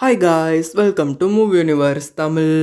Hi guys welcome to movie universe Tamil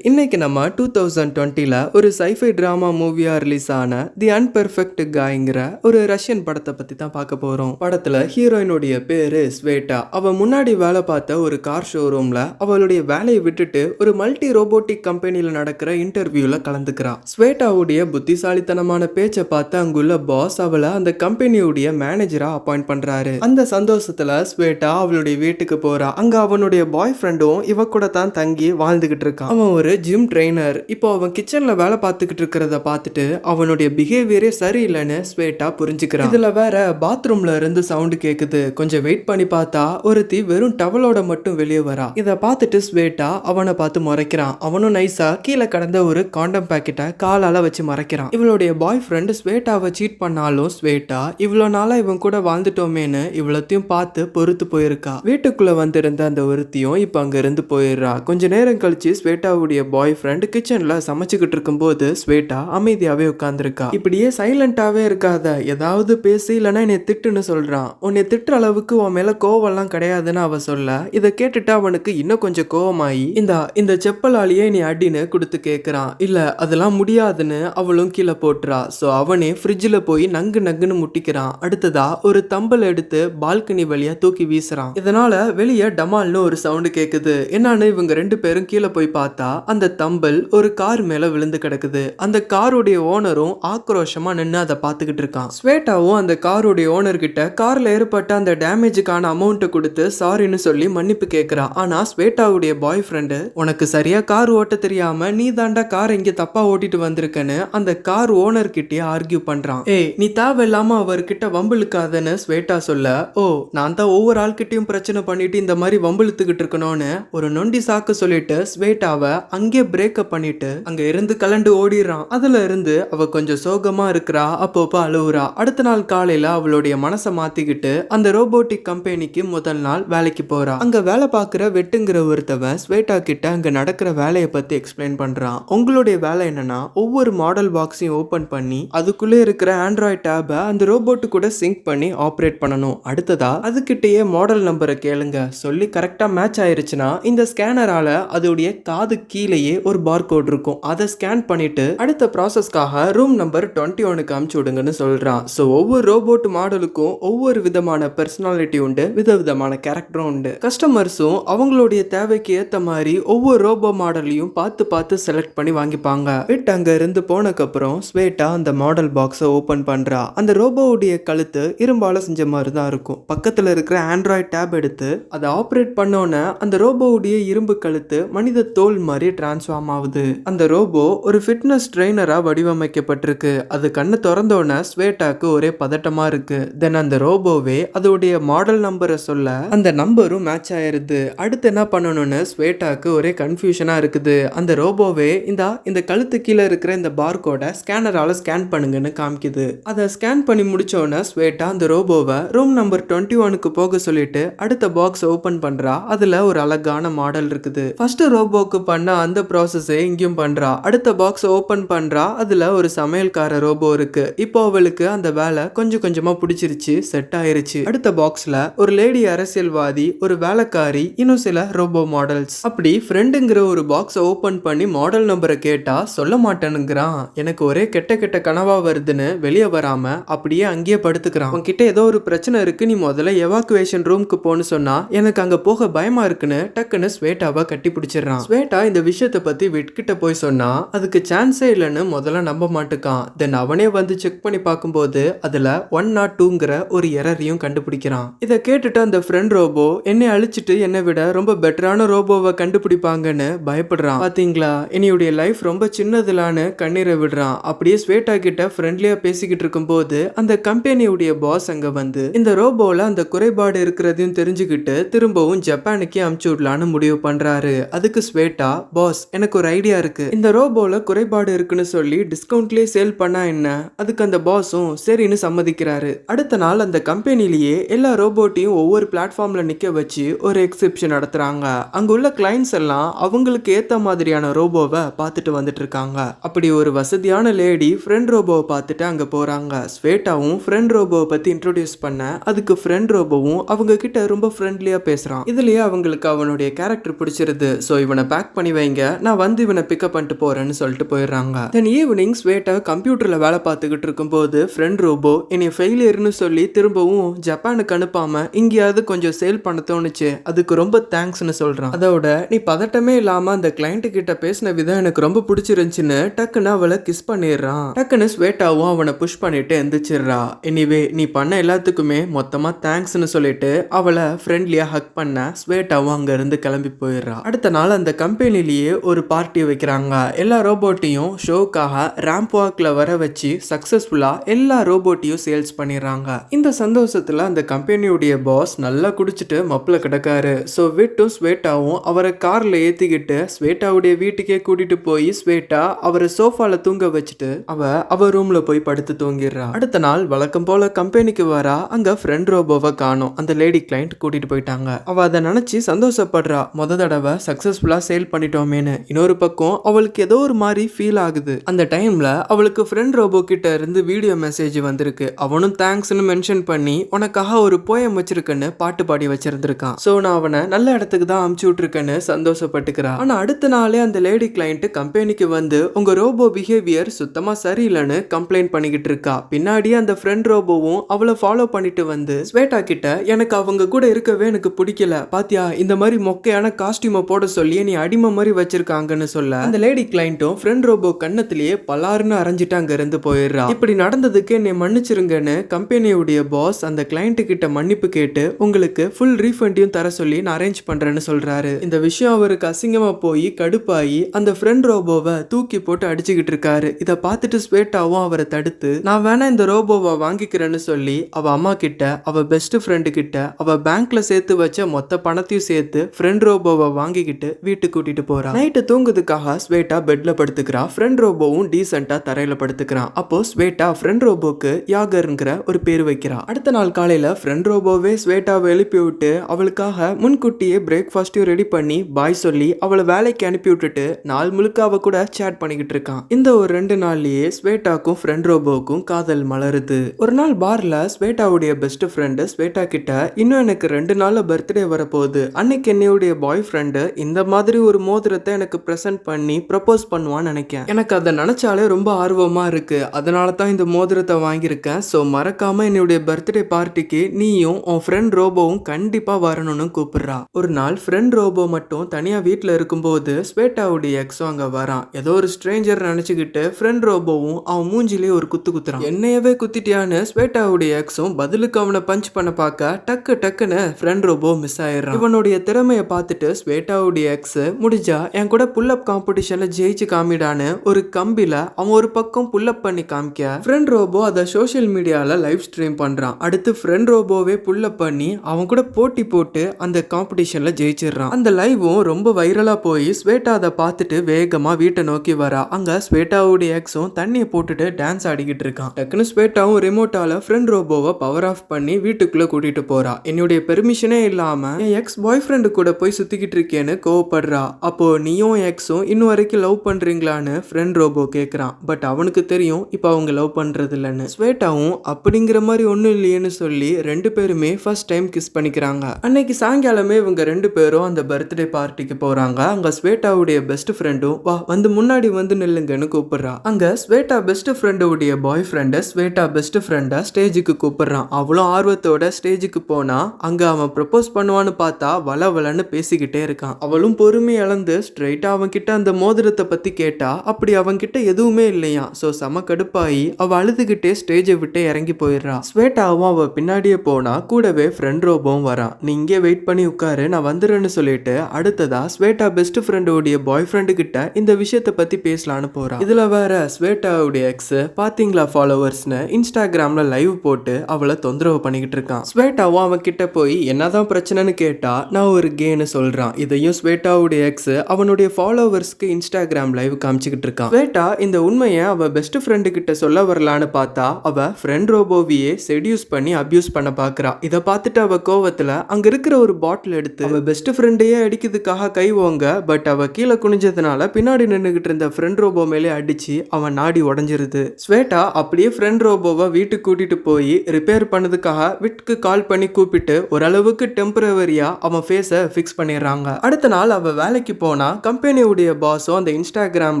இன்னைக்கு நம்ம two thousand டுவெண்ட்டியில் ஒரு சைஃபை ட்ராமா மூவியாக ரிலீஸ் ஆன தி அன்பெர்ஃபெக்ட் காய்ங்கிற ஒரு ரஷ்யன் படத்தை பற்றி தான் பார்க்க போகிறோம் படத்தில் ஹீரோயினுடைய பேர் ஸ்வேட்டா. அவள் முன்னாடி வேலை பார்த்த ஒரு கார் ஷோரூமில் அவளுடைய வேலையை விட்டுட்டு ஒரு மல்டி ரோபோட்டிக் கம்பெனியில் நடக்கிற இன்டர்வியூவில் கலந்துக்கிறா. ஸ்வேட்டாவுடைய புத்திசாலித்தனமான பேச்சை பார்த்து அங்குள்ள பாஸ் அவளை அந்த கம்பெனியுடைய மேனேஜராக அப்பாயிண்ட் பண்ணுறாரு அந்த சந்தோஷத்தில் ஸ்வேட்டா அவளுடைய வீட்டுக்கு போறா. அங்க அவனுடைய பாய் ஃப்ரெண்டும் இவ கூட தான் தங்கி வாழ்ந்துகிட்டு இருக்கான். அவன் ஒரு ஜிம் ட்ரெயினர் இப்போ அவன் கிச்சன்ல வேலை பார்த்துக்கிட்டு இருக்கிறத பார்த்துட்டு அவனுடைய பிஹேவியரே சரியில்லைன்னு ஸ்வேட்டா புரிஞ்சுக்கிறான். இதுல வேற பாத்ரூம்ல இருந்து சவுண்டு கேக்குது. கொஞ்சம் வெயிட் பண்ணி பார்த்தா ஒருத்தி வெறும் டவலோட மட்டும் வெளியே வரா. இதை பார்த்துட்டு ஸ்வேட்டா அவனை பார்த்து மறைக்கிறான். அவனும் நைஸா கீழே கடந்த ஒரு காண்டம் பாக்கெட்டை காலால வச்சு மறைக்கிறான். இவளுடைய பாய் ஃப்ரெண்ட் ஸ்வேட்டாவை சீட் பண்ணாலும் ஸ்வேட்டா இவ்வளோ நாளா இவன் கூட வாழ்ந்துட்டோமேன்னு இவ்வளோத்தையும் பார்த்து பொறுத்து போயிருக்கா. வீட்டுக்குள்ள வந்திருந்த அந்த ஒருத்தியும் இப்போ அங்க இருந்து போயிடுறா. கொஞ்ச நேரம் கழிச்சு ஸ்வேட்டாவுடைய பாய் ஃப்ரெண்ட் கிச்சன்ல சமைச்சுக்கிட்டு இருக்கும்போது ஸ்வேட்டா அமைதியாவே உட்காந்துருக்கா இப்படியே சைலண்ட்டாகவே இருக்காத. ஏதாவது பேசி இல்லைன்னா என்னை திட்டுன்னு சொல்றான் உன்னை திட்டுற அளவுக்கு உன் மேல கோவம்லாம் கிடையாதுன்னு அவ சொல்ல. இதை கேட்டுட்டு அவனுக்கு இன்னும் கொஞ்சம் கோவமாயி இந்த இந்த செப்பலாலேயே நீ அடின்னு கொடுத்து கேட்குறான் இல்ல அதெல்லாம் முடியாதுன்னு அவளும் கீழே போட்டுறா. ஸோ அவனே ஃப்ரிட்ஜில் போய் நங்கு நங்குன்னு முட்டிக்கிறான் அடுத்ததா ஒரு தம்பல் எடுத்து பால்கனி வழியா தூக்கி வீசுறான் இதனால வெளியே டமால்னு ஒரு சவுண்டு கேட்குது என்னன்னு இவங்க ரெண்டு பேரும் கீழே போய் பார்த்தா அந்த தம்பல் ஒரு கார் மேல விழுந்து கிடக்குது. அந்த காருடைய ஓனரும் ஆக்ரோஷமா நின்று அதை பார்த்துக்கிட்டு இருக்கான். ஸ்வேட்டாவும் அந்த காருடைய ஓனர் கிட்ட கார்ல ஏற்பட்ட அந்த டேமேஜுக்கான அமௌண்ட்டை கொடுத்து சாரின்னு சொல்லி மன்னிப்பு கேட்கிறா ஆனா ஸ்வேட்டாவுடைய பாய் ஃப்ரெண்டு உனக்கு சரியா கார் ஓட்ட தெரியாம நீ தாண்டா கார் இங்க தப்பா ஓட்டிட்டு வந்திருக்கன்னு அந்த கார் ஓனர் கிட்டே ஆர்கியூ பண்றான். ஏய் நீ தேவையில்லாம அவர்கிட்ட வம்பிழுக்காதன்னு ஸ்வேட்டா சொல்ல. ஓ நான் தான் ஒவ்வொரு ஆள்கிட்டயும் பிரச்சனை பண்ணிட்டு இந்த மாதிரி வம்பிழுத்துக்கிட்டு இருக்கணும்னு ஒரு நொண்டி சாக்கு சொல்லிட்டு ஸ்வேட்டாவை அங்கே பிரேக்கப் பண்ணிட்டு அங்க இருந்து கலண்டு ஓடிடுறான். அதுல இருந்து அவ கொஞ்சம் சோகமா இருக்கிறா அப்பப்போ அழுவுறா. அடுத்த நாள் காலையில அவளுடைய மனசை மாத்திக்கிட்டு அந்த ரோபோட்டிக் கம்பெனிக்கு முதல் நாள் வேலைக்கு போறா. அங்க வேலை பார்க்குற வெட்டுங்கிற ஒருத்தவன் ஸ்வேட்டா கிட்ட அங்க நடக்கிற வேலையை பத்தி எக்ஸ்பிளைன் பண்றான். உங்களுடைய வேலை என்னன்னா ஒவ்வொரு மாடல் பாக்ஸையும் ஓபன் பண்ணி அதுக்குள்ளே இருக்கிற ஆண்ட்ராய்ட் டேபை அந்த ரோபோட்டு கூட சிங்க் பண்ணி ஆப்ரேட் பண்ணணும். அடுத்ததா அதுக்கிட்டேயே மாடல் நம்பரை கேளுங்க. சொல்லி கரெக்டா மேட்ச் ஆயிருச்சுன்னா இந்த ஸ்கேனரால அதோடைய காது கீழேயே ஒரு பார் கோட் இருக்கும். அதை ஸ்கேன் பண்ணிட்டு அடுத்த ப்ராசஸ்க்காக ரூம் நம்பர் டுவெண்ட்டி ஒனுக்கு அமுச்சு விடுங்கன்னு சொல்றான். ஸோ ஒவ்வொரு ரோபோட் மாடலுக்கும் ஒவ்வொரு விதமான பர்சனாலிட்டி உண்டு விதவிதமான கேரக்டரும் உண்டு. கஸ்டமர்ஸும் அவங்களுடைய தேவைக்கு ஏத்த மாதிரி ஒவ்வொரு ரோபோ மாடலையும் பார்த்து பார்த்து செலக்ட் பண்ணி வாங்கிப்பாங்க. விட் அங்க இருந்து போனக்கப்புறம் ஸ்வேட்டா அந்த மாடல் பாக்ஸை ஓபன் பண்றா. அந்த ரோபோவுடைய கழுத்து இரும்பால செஞ்ச மாதிரி தான் இருக்கும். பக்கத்துல இருக்கிற ஆண்ட்ராய்ட் டேப் எடுத்து அதை ஆப்ரேட் பண்ணோன்னே அந்த ரோபோவுடைய இரும்பு கழுத்து மனித தோல் மாதிரி டிரான்ஸ்ஃபார்ம் ஆகுது. அந்த ரோபோ ஒரு ஃபிட்னஸ் ட்ரெயினரா வடிவமைக்கப்பட்டிருக்கு. அது கண்ணு திறந்தோடனே ஸ்வேட்டாக்கு ஒரே பதட்டமா இருக்கு. தென் அந்த ரோபோவே அதோடைய மாடல் நம்பரை சொல்ல அந்த நம்பரும் மேட்ச் ஆயிருது. அடுத்து என்ன பண்ணணும்னு ஸ்வேட்டாக்கு ஒரே கன்ஃபியூஷனா இருக்குது. அந்த ரோபோவே இந்த இந்த கழுத்து கீழே இருக்கிற இந்த பார்கோட ஸ்கேனரால ஸ்கேன் பண்ணுங்கன்னு காமிக்குது. அதை ஸ்கேன் பண்ணி முடிச்சோடனே ஸ்வேட்டா அந்த ரோபோவை ரூம் நம்பர் டுவெண்ட்டி ஒனுக்கு போக சொல்லிட்டு அடுத்த பாக்ஸ் ஓப்பன் பண்றா. அதுல ஒரு அழகான மாடல் இருக்குது. ஃபர்ஸ்ட் ரோபோக்கு பண்ண அந்த ப்ராசஸே இங்கேயும் பண்றா. அடுத்த பாக்ஸ் ஓபன் பண்றா. அதுல ஒரு சமையல்கார ரோபோ இருக்கு. இப்போ அவளுக்கு அந்த வேலை கொஞ்சம் கொஞ்சமா பிடிச்சிருச்சு செட் ஆயிருச்சு. அடுத்த பாக்ஸ்ல ஒரு லேடி அரசியல்வாதி ஒரு வேலைக்காரி இன்னும் சில ரோபோ மாடல்ஸ் அப்படி ஃப்ரெண்டுங்கிற ஒரு பாக்ஸை ஓபன் பண்ணி மாடல் நம்பரை கேட்டா சொல்ல மாட்டேனுங்கிறான் எனக்கு ஒரே கெட்ட கெட்ட கனவா வருதுன்னு வெளியே வராம அப்படியே அங்கேயே படுத்துக்கிறான். உன்கிட்ட ஏதோ ஒரு பிரச்சனை இருக்கு நீ முதல்ல எவாக்குவேஷன் ரூம்க்கு போன்னு சொன்னா எனக்கு அங்க போக பயமா இருக்குன்னு டக்குன்னு ஸ்வேட்டாவை கட்டி பிடிச்சிடறான். ஸ்வேட்டா இந்த விஷயத்தை பத்தி விட்கிட்ட போய் சொன்னா அதுக்கு சான்ஸே இல்லைன்னு முதல்ல நம்ப மாட்டுக்கான். தென் அவனே வந்து செக் பண்ணி பார்க்கும்போது அதுல ஒன் நாட் டூங்கிற ஒரு எரரையும் கண்டுபிடிக்கிறான். இதை கேட்டுட்டு அந்த ஃப்ரெண்ட் ரோபோ என்னை அழிச்சிட்டு என்னை விட ரொம்ப பெட்டரான ரோபோவை கண்டுபிடிப்பாங்கன்னு பயப்படுறான். பாத்தீங்களா? என்னையுடைய லைஃப் ரொம்ப சின்னதுலான்னு கண்ணீரை விடுறான். அப்படியே ஸ்வேட்டா கிட்ட ஃப்ரெண்ட்லியா பேசிக்கிட்டு இருக்கும்போது அந்த கம்பெனியுடைய பாஸ் அங்க வந்து இந்த ரோபோல அந்த குறைபாடு இருக்கிறதையும் தெரிஞ்சுக்கிட்டு திரும்பவும் ஜப்பான் ஈரானுக்கே அமுச்சு விடலான்னு முடிவு பண்றாரு. அதுக்கு ஸ்வேட்டா பாஸ் எனக்கு ஒரு ஐடியா இருக்கு. இந்த ரோபோல குறைபாடு இருக்குன்னு சொல்லி டிஸ்கவுண்ட்லயே சேல் பண்ணா என்ன? அதுக்கு அந்த பாஸும் சரின்னு சம்மதிக்கிறாரு. அடுத்த நாள் அந்த கம்பெனிலேயே எல்லா ரோபோட்டையும் ஒவ்வொரு பிளாட்ஃபார்ம்ல நிக்க வச்சு ஒரு எக்ஸிபிஷன் நடத்துறாங்க. அங்க உள்ள கிளைண்ட்ஸ் எல்லாம் அவங்களுக்கு ஏத்த மாதிரியான ரோபோவை பார்த்துட்டு வந்துட்டு இருக்காங்க. அப்படி ஒரு வசதியான லேடி ஃப்ரெண்ட் ரோபோவை பார்த்துட்டு அங்க போறாங்க. ஸ்வேட்டாவும் ஃப்ரெண்ட் ரோபோவை பத்தி இன்ட்ரோடியூஸ் பண்ண அதுக்கு ஃப்ரெண்ட் ரோபோவும் அவங்க கிட்ட ரொம்ப ஃப்ரெண்ட்லியா பேசுறான். இதுலயே அவங்களுக்கு அவனுடைய கேரக்டர் பிடிச்சிருது. ஸோ இவனை பேக் பண்ணி வைங்க. நான் வந்து இவனை பிக்கப் பண்ணிட்டு போறேன்னு சொல்லிட்டு போயிடுறாங்க. தென் ஈவினிங் ஸ்வேட்டா கம்ப்யூட்டர்ல வேலை பார்த்துக்கிட்டு இருக்கும்போது ஃப்ரெண்ட் ரோபோ என்னை ஃபெயிலியர்னு சொல்லி திரும்பவும் ஜப்பானுக்கு அனுப்பாம இங்கேயாவது கொஞ்சம் சேல் பண்ண தோணுச்சு. அதுக்கு ரொம்ப தேங்க்ஸ்னு சொல்றான். அதோட நீ பதட்டமே இல்லாம அந்த கிளைண்ட் கிட்ட பேசின விதம் எனக்கு ரொம்ப பிடிச்சிருந்துச்சுன்னு டக்குன்னு அவளை கிஸ் பண்ணிடுறான். டக்குன்னு ஸ்வேட்டாவும் அவனை புஷ் பண்ணிட்டு எந்திரிச்சிடுறா. எனிவே நீ பண்ண எல்லாத்துக்குமே மொத்தமா தேங்க்ஸ்னு சொல்லிட்டு அவளை ஃப்ரெண்ட்லியா ஹக் பண்ண ஸ்வேட்டாவும் அங்க இருந்து கிளம்பி போயிடுறா. அடுத்த நாள் அந்த கம்பெனிலேயே ஒரு பார்ட்டி வைக்கிறாங்க. எல்லா ரோபோட்டையும் ஷோக்காக ரேம்ப் வாக்கில் வர வச்சு சக்ஸஸ்ஃபுல்லாக எல்லா ரோபோட்டையும் சேல்ஸ் பண்ணிடுறாங்க. இந்த சந்தோஷத்துல அந்த கம்பெனியுடைய பாஸ் நல்லா குடிச்சிட்டு மப்பில் கிடக்காரு. ஸோ விட்டும் ஸ்வேட்டாவும் அவரை காரில் ஏற்றிக்கிட்டு ஸ்வேட்டாவுடைய வீட்டுக்கே கூட்டிட்டு போய் ஸ்வேட்டா அவரை சோஃபால தூங்க வச்சுட்டு அவ அவ ரூம்ல போய் படுத்து தூங்கிடுறா. அடுத்த நாள் வழக்கம் போல கம்பெனிக்கு வரா. அங்க ஃப்ரெண்ட் ரோபோவை காணும். அந்த லேடி கிளைண்ட் கூட்டிட்டு போயிட்டாங்க. அவ அதை நினைச்சு சந்தோஷப்படுறா. முத தடவை சக்சஸ்ஃபுல்லா சேல் பண்ணிட்டோமேனு இன்னொரு பக்கம் அவளுக்கு ஏதோ ஒரு மாதிரி ஃபீல் ஆகுது. அந்த டைம்ல அவளுக்கு ஃப்ரெண்ட் ரோபோ கிட்ட இருந்து வீடியோ மெசேஜ் வந்திருக்கு. அவனும் தேங்க்ஸ்னு மென்ஷன் பண்ணி உனக்காக ஒரு போயம் வச்சிருக்கேன்னு பாட்டு பாடி வச்சிருந்திருக்கான். ஸோ நான் அவனை நல்ல இடத்துக்கு தான் அமுச்சு விட்ருக்கேன்னு சந்தோஷப்பட்டுக்கிறான் ஆனா அடுத்த நாளே அந்த லேடி கிளைண்ட் கம்பெனிக்கு வந்து உங்க ரோபோ பிஹேவியர் சுத்தமா சரியில்லைன்னு கம்ப்ளைண்ட் பண்ணிக்கிட்டு இருக்கா. பின்னாடியே அந்த ஃப்ரெண்ட் ரோபோவும் அவளை ஃபாலோ பண்ணிட்டு வந்து ஸ்வேட்டா கிட்ட எனக்கு அவங்க கூட இருக்கவே எனக்கு பிடிக்கல. பாத்தியா? இந்த மாதிரி மொக்கையான காஸ்டியூமை போட சொல்லி நீ அடிமை மாதிரி வச்சிருக்காங்கன்னு சொல்ல. அந்த லேடி கிளைண்ட்டும் ஃப்ரெண்ட் ரோபோ கண்ணத்திலேயே பலாருன்னு அரைஞ்சிட்டு அங்க இருந்து போயிடுறா. இப்படி நடந்ததுக்கு என்னை மன்னிச்சிருங்கன்னு கம்பெனியுடைய பாஸ் அந்த கிளைண்ட் கிட்ட மன்னிப்பு கேட்டு உங்களுக்கு ஃபுல் ரீஃபண்டையும் தர சொல்லி நான் அரேஞ்ச் பண்றேன்னு சொல்றாரு. இந்த விஷயம் அவருக்கு அசிங்கமா போய் கடுப்பாகி அந்த ஃப்ரெண்ட் ரோபோவை தூக்கி போட்டு அடிச்சுக்கிட்டு இருக்காரு. இதை பார்த்துட்டு ஸ்வேட்டாவும் அவரை தடுத்து நான் வேணா இந்த ரோபோவை வாங்கிக்கிறேன்னு சொல்லி அவ அம்மா கிட்ட அவ பெஸ்ட் ஃப்ரெண்டு கிட்ட அவ பேங்க்ல சேர்த்து வச்ச மொத்த பணத்தை பணத்தையும் சேர்த்து ஃப்ரெண்ட் ரோபோவை வாங்கிக்கிட்டு வீட்டுக்கு கூட்டிட்டு போறா. நைட்டு தூங்குறதுக்காக ஸ்வேட்டா பெட்ல படுத்துக்கிறா. ஃப்ரெண்ட் ரோபோவும் டீசெண்டா தரையில படுத்துக்கிறான் அப்போ ஸ்வேட்டா ஃப்ரெண்ட் ரோபோக்கு யாகர்ங்கிற ஒரு பேர் வைக்கிறா. அடுத்த நாள் காலையில ஃப்ரெண்ட் ரோபோவே ஸ்வேட்டாவை எழுப்பி விட்டு அவளுக்காக முன்கூட்டியே பிரேக்ஃபாஸ்டையும் ரெடி பண்ணி பாய் சொல்லி அவளை வேலைக்கு அனுப்பி விட்டுட்டு நாள் முழுக்க அவ கூட சேட் பண்ணிக்கிட்டு இருக்கான் இந்த ஒரு ரெண்டு நாள்லயே ஸ்வேட்டாக்கும் ஃப்ரெண்ட் ரோபோவுக்கும் காதல் மலருது. ஒரு நாள் பார்ல ஸ்வேட்டாவுடைய பெஸ்ட் ஃப்ரெண்டு ஸ்வேட்டா கிட்ட இன்னும் எனக்கு ரெண்டு நாள் பர்த்டே வரப்போகுது. அன்னைக்கு என்னையுடைய பாய் ஃப்ரெண்டு இந்த மாதிரி ஒரு மோதிரத்தை எனக்கு ப்ரெசென்ட் பண்ணி ப்ரப்போஸ் பண்ணுவான்னு நினைக்கிறேன் எனக்கு அதை நினச்சாலே ரொம்ப ஆர்வமாக இருக்கு. அதனால தான் இந்த மோதிரத்தை வாங்கியிருக்கேன். ஸோ மறக்காமல் என்னுடைய பர்த்டே பார்ட்டிக்கு நீயும் உன் ஃப்ரெண்ட் ரோபோவும் கண்டிப்பாக வரணும்னு கூப்பிடுறா. ஒரு நாள் ஃப்ரெண்ட் ரோபோ மட்டும் தனியாக வீட்டில் இருக்கும்போது ஸ்வேட்டாவுடைய எக்ஸோ அங்கே வரான். ஏதோ ஒரு ஸ்ட்ரேஞ்சர் நினச்சிக்கிட்டு ஃப்ரெண்ட் ரோபோவும் அவன் மூஞ்சிலே ஒரு குத்து குத்துறான். என்னையவே குத்திட்டியான்னு? ஸ்வேட்டாவுடைய எக்ஸும் பதிலுக்கு அவனை பஞ்ச் பண்ண பார்க்க டக்கு டக்குன்னு ஃப்ரெண்ட் ரோபோ மிஸ் ஆயிடுறான். இவனுடைய திறமையை பார்த்துட்டு ஸ்வேட்டாவுடைய எக்ஸ் முடிஞ்சா என் கூட புல்லப் காம்படிஷன்ல ஜெயிச்சு காமிடான்னு ஒரு கம்பில அவன் ஒரு பக்கம் புல்லப் பண்ணி காமிக்க ஃப்ரெண்ட் ரோபோ அதை சோஷியல் மீடியால லைவ் ஸ்ட்ரீம் பண்றான். அடுத்து ஃப்ரெண்ட் ரோபோவே புல்லப் பண்ணி அவன் கூட போட்டி போட்டு அந்த காம்படிஷன்ல ஜெயிச்சிடுறான். அந்த லைவும் ரொம்ப வைரலா போய் ஸ்வேட்டா அதை பார்த்துட்டு வேகமா வீட்டை நோக்கி வரா. அங்க ஸ்வேட்டாவுடைய எக்ஸும் தண்ணியை போட்டுட்டு டான்ஸ் ஆடிக்கிட்டு இருக்கான். டக்குன்னு ஸ்வேட்டாவும் ரிமோட்டால ஃப்ரெண்ட் ரோபோவை பவர் ஆஃப் பண்ணி வீட்டுக்குள்ள கூட்டிட்டு போறா. என்னுடைய பெர்மிஷனே இல்லாம என் எக்ஸ் பாய் ஃப்ரெண்டு கூட போய் சுத்திக்கிட்டு இருக்கேன்னு கோவப்படுறா. அப்போது நீயும் எக்ஸும் இன்னும் வரைக்கும் லவ் பண்ணுறீங்களான்னு ஃப்ரெண்ட் ரோபோ கேட்குறான் பட் அவனுக்கு தெரியும் இப்போ அவங்க லவ் பண்ணுறது இல்லைன்னு ஸ்வேட்டாவும் அப்படிங்கிற மாதிரி ஒன்றும் இல்லையேன்னு சொல்லி ரெண்டு பேருமே ஃபர்ஸ்ட் டைம் கிஸ் பண்ணிக்கிறாங்க. அன்னைக்கு சாயங்காலமே இவங்க ரெண்டு பேரும் அந்த பர்த்டே பார்ட்டிக்கு போகிறாங்க அங்கே ஸ்வேட்டாவுடைய பெஸ்ட் ஃப்ரெண்டும் வா வந்து முன்னாடி வந்து நில்லுங்கன்னு கூப்பிடுறா. அங்கே ஸ்வேட்டா பெஸ்ட் ஃப்ரெண்டுடைய பாய் ஃப்ரெண்டை ஸ்வேட்டா பெஸ்ட் ஃப்ரெண்டை ஸ்டேஜுக்கு கூப்பிடுறான். அவளும் ஆர்வத்தோட ஸ்டேஜுக்கு போனால் அங்கே அவன் ப்ரப்போஸ் பண்ணுவான்னு பார்த்து பார்த்தா வளவலன்னு பேசிக்கிட்டே இருக்கான். அவளும் பொறுமை இழந்து ஸ்ட்ரைட்டாக அவன்கிட்ட அந்த மோதிரத்தை பற்றி கேட்டா அப்படி அவன்கிட்ட எதுவுமே இல்லையா? ஸோ செம கடுப்பாயி அவள் அழுதுகிட்டே ஸ்டேஜை விட்டு இறங்கி போயிடுறான் ஸ்வேட்டாவும் அவள் பின்னாடியே போனா கூடவே ஃப்ரெண்ட் ரோபோவும் வரான். நீ இங்கே வெயிட் பண்ணி உட்காரு நான் வந்துடுறேன்னு சொல்லிட்டு அடுத்ததா ஸ்வேட்டா பெஸ்ட் ஃப்ரெண்டோடைய பாய் ஃப்ரெண்டு கிட்ட இந்த விஷயத்தை பற்றி பேசலான்னு போகிறான் இதில் வேற ஸ்வேட்டாவுடைய எக்ஸ் பார்த்தீங்களா ஃபாலோவர்ஸ்னு இன்ஸ்டாகிராமில் லைவ் போட்டு அவளை தொந்தரவு பண்ணிக்கிட்டு இருக்கான். ஸ்வேட்டாவும் அவன் கிட்ட போய் என்னதான் பிரச்சனைன்னு கேட்டா நான் ஒரு கேன்னு சொல்கிறான் இதையும் ஸ்வேட்டாவுடைய எக்ஸ் அவனுடைய ஃபாலோவர்ஸ்க்கு இன்ஸ்டாகிராம் லைவ் காமிச்சிக்கிட்டு இருக்கான். ஸ்வேட்டா இந்த உண்மையை அவள் பெஸ்ட் ஃப்ரெண்டு கிட்ட சொல்ல வரலான்னு பார்த்தா அவள் ஃப்ரெண்ட் ரோபோவியே செடியூஸ் பண்ணி அப்யூஸ் பண்ண பாக்குறா. இதை பார்த்துட்டு அவள் கோவத்தில் அங்கே இருக்கிற ஒரு பாட்டில் எடுத்து அவள் பெஸ்ட் ஃப்ரெண்டையே அடிக்கிறதுக்காக கை ஓங்க. பட் அவள் கீழே குனிஞ்சதுனால பின்னாடி நின்றுக்கிட்டு இருந்த ஃப்ரெண்ட் ரோபோ மேலே அடித்து அவன் நாடி உடஞ்சிருது. ஸ்வேட்டா அப்படியே ஃப்ரெண்ட் ரோபோவை வீட்டுக்கு கூட்டிகிட்டு போய் ரிப்பேர் பண்ணதுக்காக விட்டுக்கு கால் பண்ணி கூப்பிட்டு ஓரளவுக்கு டெம்பரவரியாக அவன் ஃபேஸை ஃபிக்ஸ் பண்ணிடுறாங்க. அடுத்த நாள் அவள் வேலைக்கு போனா கம்பெனியுடைய பாஸும் அந்த இன்ஸ்டாகிராம்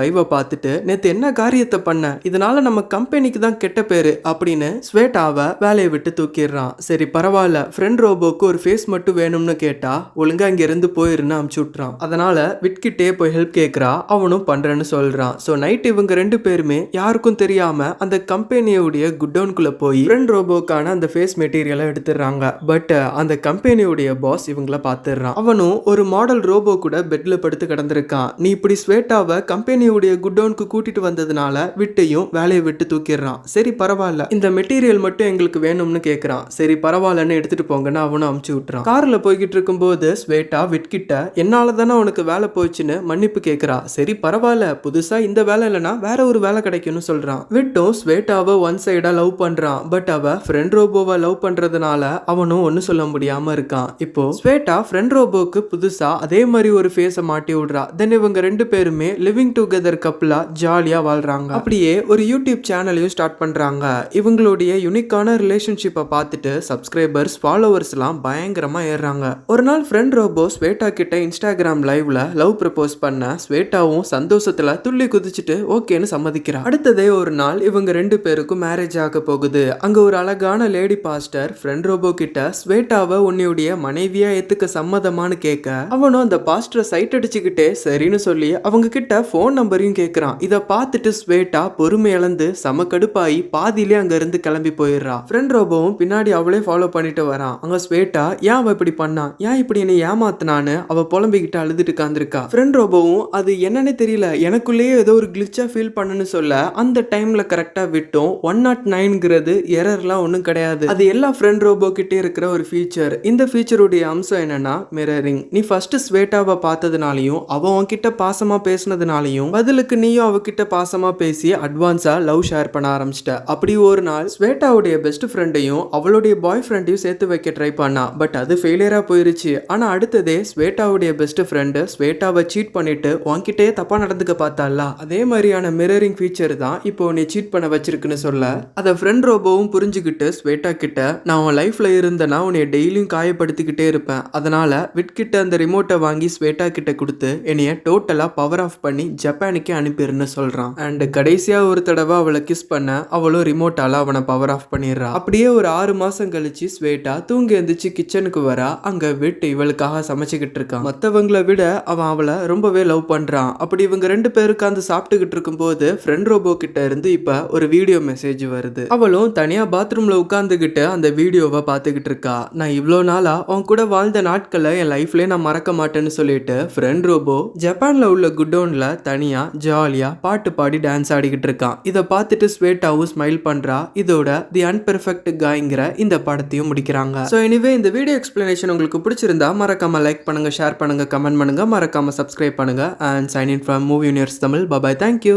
லைவை பார்த்துட்டு நேற்று என்ன காரியத்தை பண்ண? இதனால நம்ம கம்பெனிக்கு தான் கெட்ட பேரு அப்படின்னு ஸ்வேட்டாவை வேலையை விட்டு தூக்கிடுறான். சரி பரவாயில்ல. ஃப்ரெண்ட் ரோபோக்கு ஒரு ஃபேஸ் மட்டும் வேணும்னு கேட்டா ஒழுங்கா இங்க இருந்து போயிருன்னு அமுச்சு விட்றான் அதனால விட்கிட்டே போய் ஹெல்ப் கேட்குறா அவனும் பண்றேன்னு சொல்றான். ஸோ நைட் இவங்க ரெண்டு பேருமே யாருக்கும் தெரியாம அந்த கம்பெனியுடைய குடோன்குள்ள போய் ஃப்ரெண்ட் ரோபோக்கான அந்த ஃபேஸ் மெட்டீரியலை எடுத்துடுறாங்க. பட் அந்த கம்பெனியுடைய பாஸ் இவங்கள பார்த்துடுறான் அவனும் ஒரு மாடல் ரோபோ கூட பெட்ல படுத்து கிடந்திருக்கான். நீ இப்படி ஸ்வேட்டாவை கம்பெனியுடைய குடோனுக்கு கூட்டிட்டு வந்ததுனால விட்டையும் வேலையை விட்டு தூக்கிடுறான். சரி பரவாயில்ல. இந்த மெட்டீரியல் மட்டும் எங்களுக்கு வேணும்னு கேட்குறான் சரி பரவாயில்லன்னு எடுத்துட்டு போங்கன்னு அவனும் அமுச்சு விட்டுறான். கார்ல போய்கிட்டு இருக்கும்போது ஸ்வேட்டா விட்கிட்ட என்னால தானே உனக்கு வேலை போச்சுன்னு மன்னிப்பு கேட்குறா சரி பரவாயில்ல. புதுசா இந்த வேலை இல்லைன்னா வேற ஒரு வேலை கிடைக்கும்னு சொல்றான். விட்டும் ஸ்வேட்டாவை ஒன் சைடா லவ் பண்றான். பட் அவ ஃப்ரெண்ட் ரோபோவை லவ் பண்றதுனால அவனும் ஒன்றும் சொல்ல முடியாம இருக்கான். இப்போ ஸ்வேட்டா ஃப்ரெண்ட் ரோபோக்கு புதுசாக அதே மாதிரி ஒரு ஃபேஸை மாட்டி விடுறா. தென் இவங்க ரெண்டு பேருமே லிவிங் டுகெதர் கப்பலாக ஜாலியாக வாழ்கிறாங்க அப்படியே ஒரு யூடியூப் சேனலையும் ஸ்டார்ட் பண்ணுறாங்க இவங்களுடைய யுனிக்கான ரிலேஷன்ஷிப்பை பார்த்துட்டு சப்ஸ்கிரைபர்ஸ் ஃபாலோவர்ஸ்லாம் பயங்கரமாக ஏறுறாங்க. ஒரு நாள் ஃப்ரெண்ட் ரோபோ ஸ்வேட்டா கிட்ட இன்ஸ்டாகிராம் லைவ்ல லவ் ப்ரப்போஸ் பண்ண ஸ்வேட்டாவும் சந்தோஷத்தில் துள்ளி குதிச்சுட்டு ஓகேன்னு சம்மதிக்கிறா. அடுத்ததே ஒரு நாள் இவங்க ரெண்டு பேருக்கும் மேரேஜ் ஆக போகுது. அங்கே ஒரு அழகான லேடி பாஸ்டர் ஃப்ரெண்ட் ரோபோ கிட்ட ஸ்வேட்டாவை உன்னுடைய மனைவியாக ஏத்துக்க சம்மதமான்னு கேட்க அவனும் அந்த பாஸ்டரை சைட் அடிச்சுக்கிட்டே சரின்னு சொல்லி அவங்க கிட்ட ஃபோன் நம்பரையும் கேட்கறான் இதை பார்த்துட்டு ஸ்வேட்டா பொறுமை இழந்து செம கடுப்பாயி பாதியிலே அங்க இருந்து கிளம்பி போயிடுறா. ஃப்ரெண்ட் ரோபோவும் பின்னாடி அவளே ஃபாலோ பண்ணிட்டு வரான். அங்க ஸ்வேட்டா ஏன் அவ இப்படி பண்ணா? ஏன் இப்படி என்னை ஏமாத்தினான்னு? அவ புலம்பிக்கிட்டு அழுதுட்டு உட்காந்துருக்கா ஃப்ரெண்ட் ரோபோவும் அது என்னன்னே தெரியல. எனக்குள்ளேயே ஏதோ ஒரு கிளிச்சா ஃபீல் பண்ணுன்னு சொல்ல அந்த டைம்ல கரெக்டா விட்டோம். ஒன் நாட் oh நைன்ங்கிறது எரர்லாம் ஒன்றும் கிடையாது. அது எல்லா ஃப்ரெண்ட் ரோபோ கிட்டே இருக்கிற ஒரு ஃபீச்சர் இந்த ஃபீச்சருடைய அம்சம் என்னன்னா மிரரிங் நீ ஃபர்ஸ்ட் ஸ்வேட்டாவை பார்த்ததுனாலையும் அவ உன்கிட்ட பாசமா பேசினதுனாலையும் பதிலுக்கு நீயும் அவகிட்ட பாசமா பேசி அட்வான்ஸா லவ் ஷேர் பண்ண ஆரம்பிச்சிட்ட. அப்படி ஒரு நாள் ஸ்வேட்டாவுடைய பெஸ்ட் ஃப்ரெண்டையும் அவளுடைய பாய் ஃப்ரெண்டையும் சேர்த்து வைக்க ட்ரை பண்ணா. பட் அது ஃபெயிலியரா போயிருச்சு. ஆனா அடுத்ததே ஸ்வேட்டாவுடைய பெஸ்ட் ஃப்ரெண்டு ஸ்வேட்டாவை சீட் பண்ணிட்டு உன்கிட்டயே தப்பா நடந்துக்க பார்த்தால அதே மாதிரியான மிரரிங் ஃபீச்சர் தான் இப்போ நீ சீட் பண்ண வச்சிருக்குன்னு சொல்ல. அதை ஃப்ரெண்ட் ரோபோவும் புரிஞ்சுக்கிட்டு ஸ்வேட்டா கிட்ட நான் உன் லைஃப்ல இருந்தேன்னா உன்னை டெய்லியும் காயப்படுத்திக்கிட்டே இருப்பேன். அதனால் விட்கிட்ட அந்த ரிமோட்டை வாங்கி ஸ்வேட்டா கிட்ட கொடுத்து என்னைய டோட்டலாக பவர் ஆஃப் பண்ணி ஜப்பானுக்கே அனுப்பிடுன்னு சொல்கிறான் அண்ட் கடைசியாக ஒரு தடவை அவளை கிஸ் பண்ண அவளும் ரிமோட்டால அவனை பவர் ஆஃப் பண்ணிடுறா. அப்படியே ஒரு ஆறு மாதம் கழிச்சு ஸ்வேட்டா தூங்கி எழுந்திரிச்சு கிச்சனுக்கு வரா. அங்கே விட்டு இவளுக்காக சமைச்சிக்கிட்டு இருக்கான். மற்றவங்களை விட அவன் அவளை ரொம்பவே லவ் பண்ணுறான் அப்படி இவங்க ரெண்டு பேரும் உட்காந்து சாப்பிட்டுக்கிட்டு இருக்கும்போது ஃப்ரெண்ட் ரோபோ கிட்ட இருந்து இப்போ ஒரு வீடியோ மெசேஜ் வருது. அவளும் தனியாக பாத்ரூமில் உட்காந்துக்கிட்டு அந்த வீடியோவை பார்த்துக்கிட்டு இருக்கா. நான் இவ்வளோ நாளாக அவன் கூட வாழ்ந்த நாட்களை என் லைஃப்லேயே நான் மறக்க மாட்டேன்னு சொல்லிட்டு ஃப்ரெண்ட் ரோபோ ஜப்பானில் உள்ள குடோனில் தனியாக ஜாலியாக பாட்டு பாடி டான்ஸ் ஆடிக்கிட்டு இருக்கான். இதை பார்த்துட்டு ஸ்வேட்டாவும் ஸ்மைல் பண்றா. இதோட தி அன்பெர்ஃபெக்ட் காய்ங்கிற இந்த படத்தையும் முடிக்கிறாங்க. ஸோ எனிவே இந்த வீடியோ எக்ஸ்பிளனேஷன் உங்களுக்கு பிடிச்சிருந்தா மறக்காம லைக் பண்ணுங்க ஷேர் பண்ணுங்க கமெண்ட் பண்ணுங்க. மறக்காம சப்ஸ்கிரைப் பண்ணுங்க and sign in from movie universe Tamil bye bye thank you